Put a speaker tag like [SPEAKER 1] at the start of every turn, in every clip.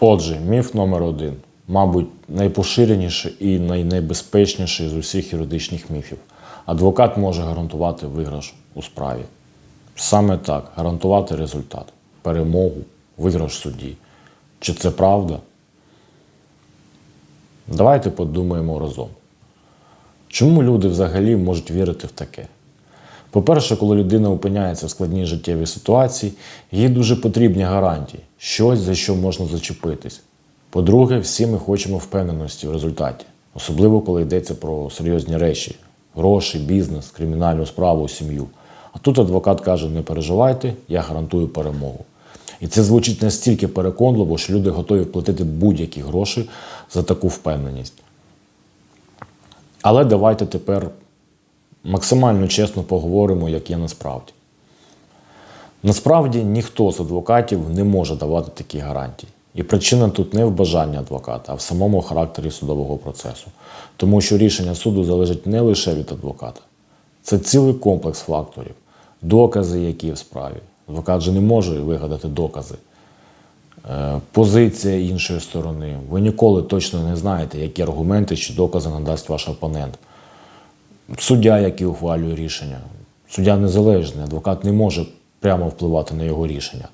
[SPEAKER 1] Отже, міф номер один, мабуть, найпоширеніший і найнебезпечніший з усіх юридичних міфів. Адвокат може гарантувати виграш у справі. Саме так, гарантувати результат, перемогу, виграш в суді. Чи це правда? Давайте подумаємо разом. Чому люди взагалі можуть вірити в таке? По-перше, коли людина опиняється в складній життєвій ситуації, їй дуже потрібні гарантії, щось, за що можна зачепитись. По-друге, всі ми хочемо впевненості в результаті, особливо коли йдеться про серйозні речі гроші, бізнес, кримінальну справу, сім'ю. А тут адвокат каже: не переживайте, я гарантую перемогу. І це звучить настільки переконливо, що люди готові вплатити будь-які гроші за таку впевненість. Але давайте тепер максимально чесно поговоримо, як є насправді. Насправді ніхто з адвокатів не може давати такі гарантії. І причина тут не в бажанні адвоката, а в самому характері судового процесу. Тому що рішення суду залежить не лише від адвоката. Це цілий комплекс факторів, докази, які в справі. Адвокат же не може вигадати докази. Е, Позиція іншої сторони. Ви ніколи точно не знаєте, які аргументи чи докази надасть ваш опонент. Суддя, який ухвалює рішення. Суддя незалежний, адвокат не може прямо впливати на його рішення.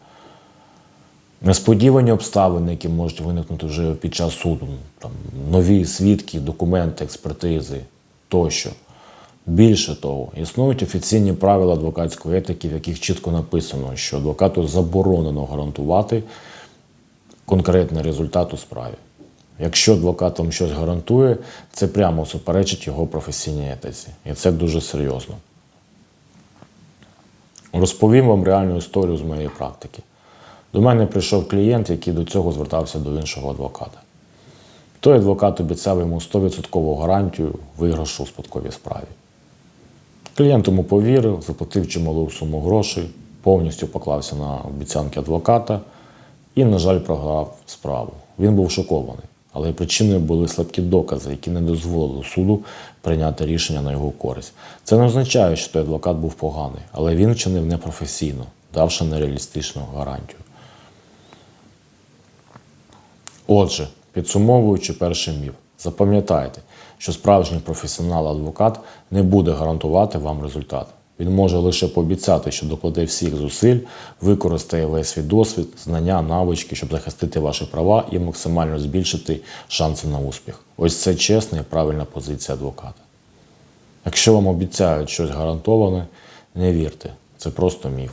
[SPEAKER 1] Несподівані обставини, які можуть виникнути вже під час суду, там, нові свідки, документи, експертизи тощо. Більше того, існують офіційні правила адвокатської етики, в яких чітко написано, що адвокату заборонено гарантувати конкретний результат у справі. Якщо адвокат вам щось гарантує, це прямо суперечить його професійній етиці. І це дуже серйозно. Розповім вам реальну історію з моєї практики. До мене прийшов клієнт, який до цього звертався до іншого адвоката. Той адвокат обіцяв йому 100% гарантію виграшу у спадковій справі. Клієнт йому повірив, заплатив чималу суму грошей, повністю поклався на обіцянки адвоката і, на жаль, програв справу. Він був шокований, але причиною були слабкі докази, які не дозволили суду прийняти рішення на його користь. Це не означає, що той адвокат був поганий, але він вчинив непрофесійно, давши нереалістичну гарантію. Отже, підсумовуючи перший міф, запам'ятайте, що справжній професіонал-адвокат не буде гарантувати вам результат. Він може лише пообіцяти, що докладе всіх зусиль, використає весь свій досвід, знання, навички, щоб захистити ваші права і максимально збільшити шанси на успіх. Ось це чесна і правильна позиція адвоката. Якщо вам обіцяють щось гарантоване, не вірте, це просто міф.